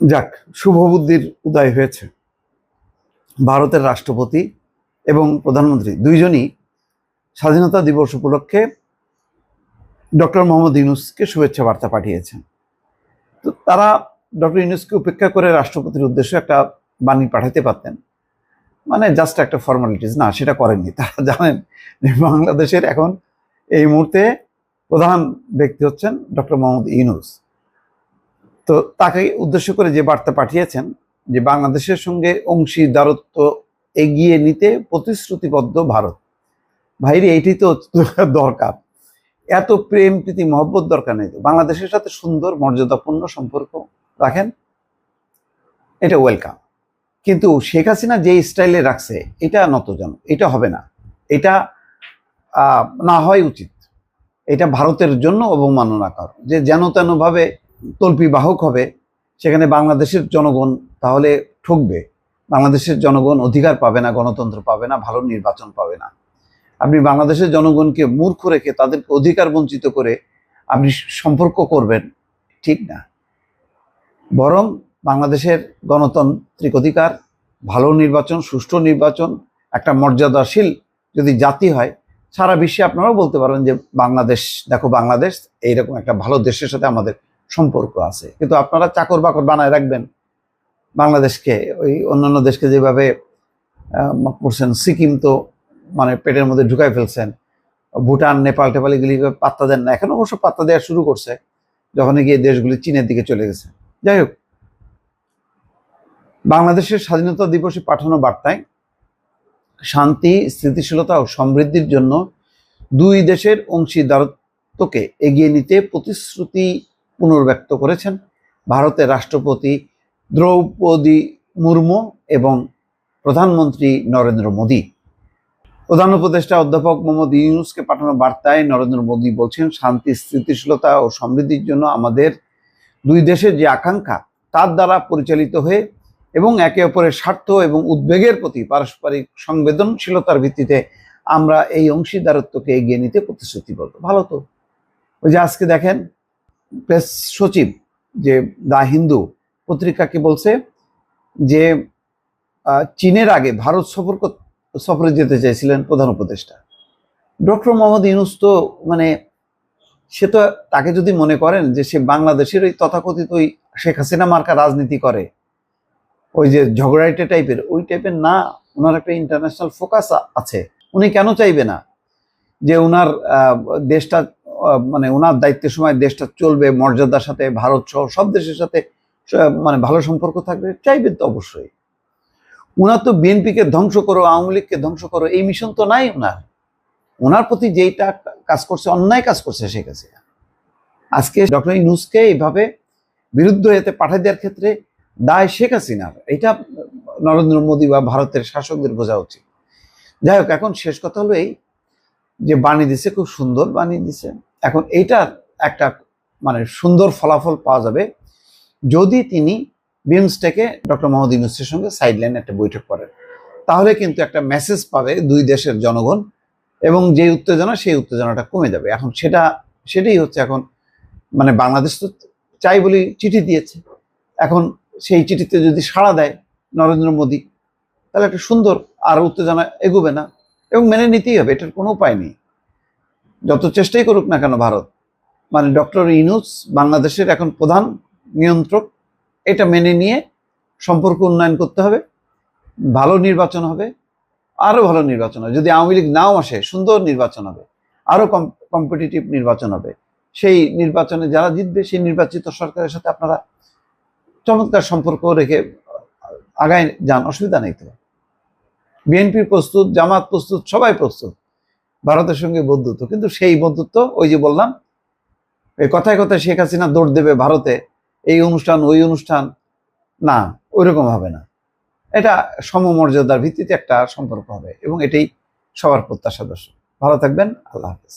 যাক শুভ বুদ্ধির উদয় হয়েছে। ভারতের রাষ্ট্রপতি এবং প্রধানমন্ত্রী দুইজনই স্বাধীনতা দিবস উপলক্ষে ডক্টর মোহাম্মদ ইউনুসকে শুভেচ্ছা বার্তা পাঠিয়েছেন। তো তারা ডক্টর ইউনুসকে উপেক্ষা করে রাষ্ট্রপতির উদ্দেশ্যে একটা বাণী পাঠাতে পারতেন। মানে জাস্ট একটা ফর্মালিটিস না, সেটা করেননি। তারা জানেন যে বাংলাদেশের এখন এই মুহূর্তে প্রধান ব্যক্তি হচ্ছেন ডক্টর মোহাম্মদ ইউনুস। তো তাকে উদ্দেশ্য করে যে বার্তা পাঠিয়েছেন যে বাংলাদেশের সঙ্গে অংশীদারত্ব এগিয়ে নিতে প্রতিশ্রুতিবদ্ধ ভারত। ভাইরে এইটি তো দরকার। এত প্রেম, প্রীতি, মহব্বত দরকার নেই তো। বাংলাদেশের সাথে সুন্দর, মর্যাদাপূর্ণ সম্পর্ক রাখেন, এটা ওয়েলকাম কিন্তু শেখ হাসিনা যে স্টাইলে রাখছে, এটা নতজন, এটা হবে না। এটা না হয় উচিত। এটা ভারতের জন্য অবমাননাকর। যে যেন তেনভাবে তল্পি বাহক হবে, সেখানে বাংলাদেশের জনগণ তাহলে ঠকবে। বাংলাদেশের জনগণ অধিকার পাবে না, গণতন্ত্র পাবে না, ভালো নির্বাচন পাবে না। আপনি বাংলাদেশের জনগণকে মূর্খ রেখে তাদেরকে অধিকার বঞ্চিত করে আপনি সম্পর্ক করবেন, ঠিক না? বরং বাংলাদেশের গণতান্ত্রিক অধিকার, ভালো নির্বাচন, সুষ্ঠু নির্বাচন, একটা মর্যাদাশীল যদি জাতি হয়, সারা বিশ্বে আপনারাও বলতে পারেন যে বাংলাদেশ, দেখো বাংলাদেশ, এইরকম একটা ভালো দেশের সাথে আমাদের সম্পর্ক আছে। কিন্তু আপনারা চাকর বাকর বানায় রাখবেন। বাংলাদেশকে, ওই অন্যান্য দেশকে যেভাবে করছেন, সিকিম তো মানে পেটের মধ্যে ঢুকাই ফেলছেন। ভুটান, নেপাল, টেপাল এগুলি পাত্তা দেন না। এখন অবশ্য পাত্তা দেওয়া শুরু করছে যখন গিয়ে দেশগুলি চীনের দিকে চলে গেছে। যাই হোক, বাংলাদেশের স্বাধীনতা দিবসে পাঠানো বার্তায় শান্তি, স্থিতিশীলতা ও সমৃদ্ধির জন্য দুই দেশের অংশীদারত্বকে এগিয়ে নিতে প্রতিশ্রুতি পুনর্ব্যক্ত করেছেন। ভারতের রাষ্ট্রপতি দ্রৌপদী মুর্মু এবং প্রধানমন্ত্রী নরেন্দ্র মোদী। প্রধান উপদেষ্টা অধ্যাপক মোহাম্মদ ইউনুসকে পাঠানো বার্তায় নরেন্দ্র মোদী বলছেন, শান্তি, স্থিতিশীলতা ও সমৃদ্ধির জন্য আমাদের দুই দেশের যে আকাঙ্ক্ষা, তার দ্বারা পরিচালিত হয়ে এবং একে অপরের স্বার্থ এবং উদ্বেগের প্রতি পারস্পরিক সংবেদনশীলতার ভিত্তিতে আমরা এই অংশীদারত্বকে এগিয়ে নিতে প্রতিশ্রুতিবদ্ধ। ভালো তো। ওই যে আজকে দেখেন প্রেস সচিব যে দা হিন্দু পত্রিকাকে বলছে যে চীনের আগে ভারত সফর সফরে যেতে চাইছিলেন প্রধান উপদেষ্টা। ডক্টর মোহাম্মদ ইউনুস তো মানে সে তো তাকে যদি মনে করেন যে সে বাংলাদেশের ওই তথাকথিত ওই শেখ হাসিনা মার্কা রাজনীতি করে, ওই যে ঝগড়াইটে টাইপের, ওই টাইপের না, ওনার একটা ইন্টারন্যাশনাল ফোকাস আছে। উনি কেন চাইবে না যে ওনার দেশটা মানে ওনার দায়িত্বের সময় দেশটা চলবে, মর্যাদার সাথে ভারত সহ সব দেশের সাথে মানে ভালো সম্পর্ক থাকবে, চাইবেন তো অবশ্যই। ওনার তো বিএনপিকে ধ্বংস করো, আওয়ামী লীগকে ধ্বংস করো, এই মিশন তো নাই ওনার। ওনার প্রতি যেইটা কাজ করছে, অন্যায় কাজ করছে শেখ হাসিনা। আজকে ডক্টর ইনুসকে এইভাবে বিরুদ্ধ এতে পাঠিয়ে দেওয়ার ক্ষেত্রে দায় শেখ হাসিনার। এটা নরেন্দ্র মোদী বা ভারতের শাসকদের বোঝা উচিত। যাই হোক, এখন শেষ কথা হলো এই যে বাণী দিছে, খুব সুন্দর বাণী দিছে। এখন এইটার একটা মানে সুন্দর ফলাফল পাওয়া যাবে যদি তিনি বিমস্টেকে ডক্টর মোহাম্মদ ইউনুসের সঙ্গে সাইডলাইন একটা বৈঠক করেন। তাহলে কিন্তু একটা মেসেজ পাবে দুই দেশের জনগণ এবং যে উত্তেজনা, সেই উত্তেজনাটা কমে যাবে। এখন সেটা, সেটাই হচ্ছে এখন মানে বাংলাদেশ তো চাই বলি চিঠি দিয়েছে। এখন সেই চিঠিতে যদি সাড়া দেয় নরেন্দ্র মোদী, তাহলে একটা সুন্দর আর উত্তেজনা এগোবে না এবং মেনে নিতেই হবে, এটার কোনো উপায় নেই। যত চেষ্টাই করুক না কেন ভারত মানে ডক্টর ইনুস বাংলাদেশের এখন প্রধান নিয়ন্ত্রক, এটা মেনে নিয়ে সম্পর্ক উন্নয়ন করতে হবে, ভালো নির্বাচন হবে আরও ভালো নির্বাচন হবে। যদি আওয়ামী লীগ নাও আসে, সুন্দর নির্বাচন হবে, আরও কম্পিটিটিভ নির্বাচন হবে। সেই নির্বাচনে যারা জিতবে, সেই নির্বাচিত সরকারের সাথে আপনারা চমৎকার সম্পর্ক রেখে আগায় যান, অসুবিধা নেই তো। বিএনপি প্রস্তুত, জামাত প্রস্তুত, সবাই প্রস্তুত। ভারতের সঙ্গে বন্ধুত্ব। কিন্তু সেই বন্ধুত্ব, ওই যে বললাম, এই কথায় কথায় শেখ হাসিনা দৌড় দেবে ভারতে, এই অনুষ্ঠান, ওই অনুষ্ঠান, না, ওইরকম হবে না। এটা সমমর্যাদার ভিত্তিতে একটা সম্পর্ক হবে এবং এটাই সবার প্রত্যাশা দর্শক। ভালো থাকবেন, আল্লাহ হাফেজ।